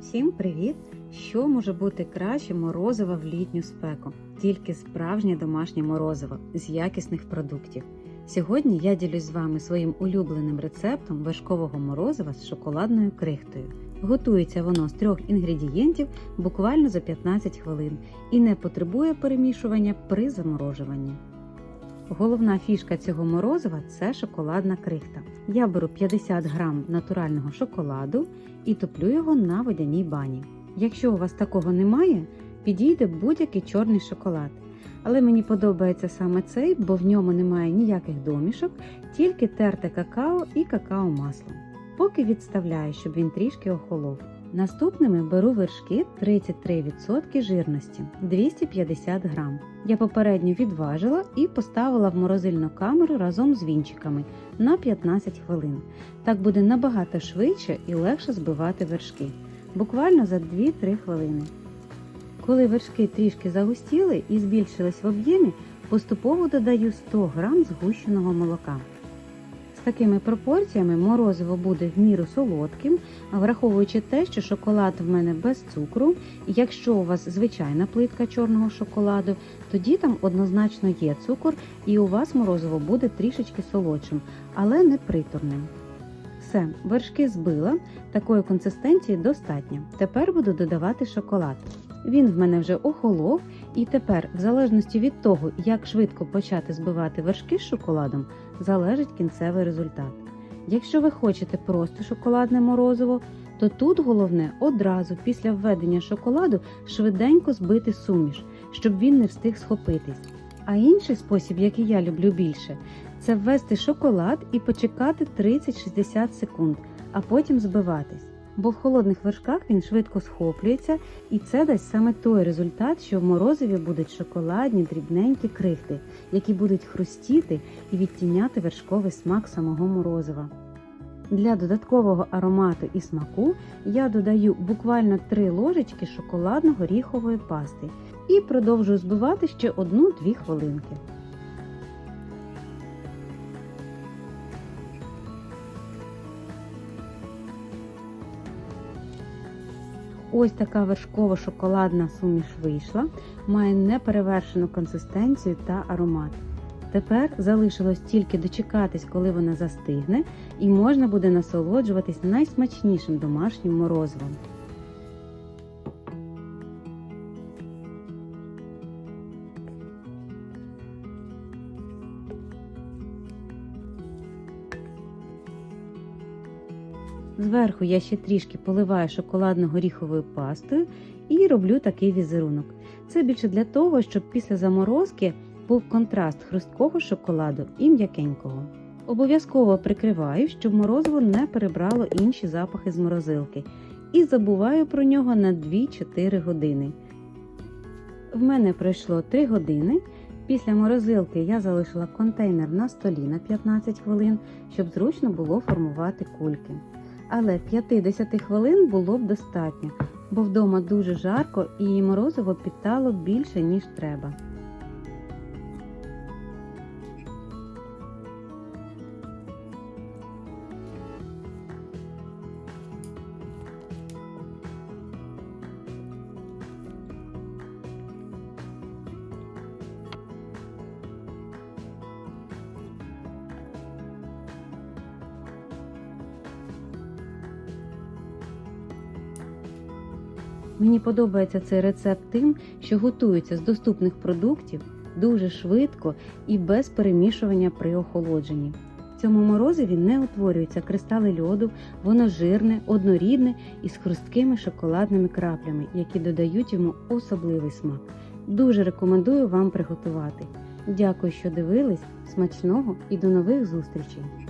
Всім привіт! Що може бути краще морозива в літню спеку? Тільки справжнє домашнє морозиво з якісних продуктів. Сьогодні я ділюсь з вами своїм улюбленим рецептом вершкового морозива з шоколадною крихтою. Готується воно з трьох інгредієнтів буквально за 15 хвилин і не потребує перемішування при заморожуванні. Головна фішка цього морозива це шоколадна крихта. Я беру 50 грам натурального шоколаду і топлю його на водяній бані. Якщо у вас такого немає, підійде будь-який чорний шоколад. Але мені подобається саме цей, бо в ньому немає ніяких домішок, тільки терте какао і какао-масло. Поки відставляю, щоб він трішки охолов. Наступними беру вершки 33% жирності 250 грам. Я попередньо відважила і поставила в морозильну камеру разом з вінчиками на 15 хвилин. Так буде набагато швидше і легше збивати вершки. Буквально за 2-3 хвилини. Коли вершки трішки загустіли і збільшились в об'ємі, поступово додаю 100 грам згущеного молока. Такими пропорціями морозиво буде в міру солодким, враховуючи те, що шоколад в мене без цукру, якщо у вас звичайна плитка чорного шоколаду, тоді там однозначно є цукор, і у вас морозиво буде трішечки солодшим, але не приторним. Все, вершки збила, такої консистенції достатньо. Тепер буду додавати шоколад. Він в мене вже охолов, і тепер, в залежності від того, як швидко почати збивати вершки з шоколадом, залежить кінцевий результат. Якщо ви хочете просто шоколадне морозиво, то тут головне одразу після введення шоколаду швиденько збити суміш, щоб він не встиг схопитись. А інший спосіб, який я люблю більше, це ввести шоколад і почекати 30-60 секунд, а потім збиватись. Бо в холодних вершках він швидко схоплюється, і це дасть саме той результат, що в морозиві будуть шоколадні дрібненькі крихти, які будуть хрустіти і відтіняти вершковий смак самого морозива. Для додаткового аромату і смаку я додаю буквально 3 ложечки шоколадно-горіхової пасти і продовжую збивати ще 1-2 хвилинки. Ось така вершково шоколадна суміш вийшла, має неперевершену консистенцію та аромат. Тепер залишилось тільки дочекатись, коли вона застигне, і можна буде насолоджуватись найсмачнішим домашнім морозивом. Зверху я ще трішки поливаю шоколадно-горіховою пастою і роблю такий візерунок. Це більше для того, щоб після заморозки був контраст хрусткого шоколаду і м'якенького. Обов'язково прикриваю, щоб морозиво не перебрало інші запахи з морозилки. І забуваю про нього на 2-4 години. В мене пройшло 3 години. Після морозилки я залишила контейнер на столі на 15 хвилин, щоб зручно було формувати кульки. Але 50 хвилин було б достатньо, бо вдома дуже жарко і морозиво підтало більше, ніж треба. Мені подобається цей рецепт тим, що готується з доступних продуктів дуже швидко і без перемішування при охолодженні. В цьому морозиві не утворюються кристали льоду, воно жирне, однорідне і з хрусткими шоколадними краплями, які додають йому особливий смак. Дуже рекомендую вам приготувати. Дякую, що дивились. Смачного і до нових зустрічей!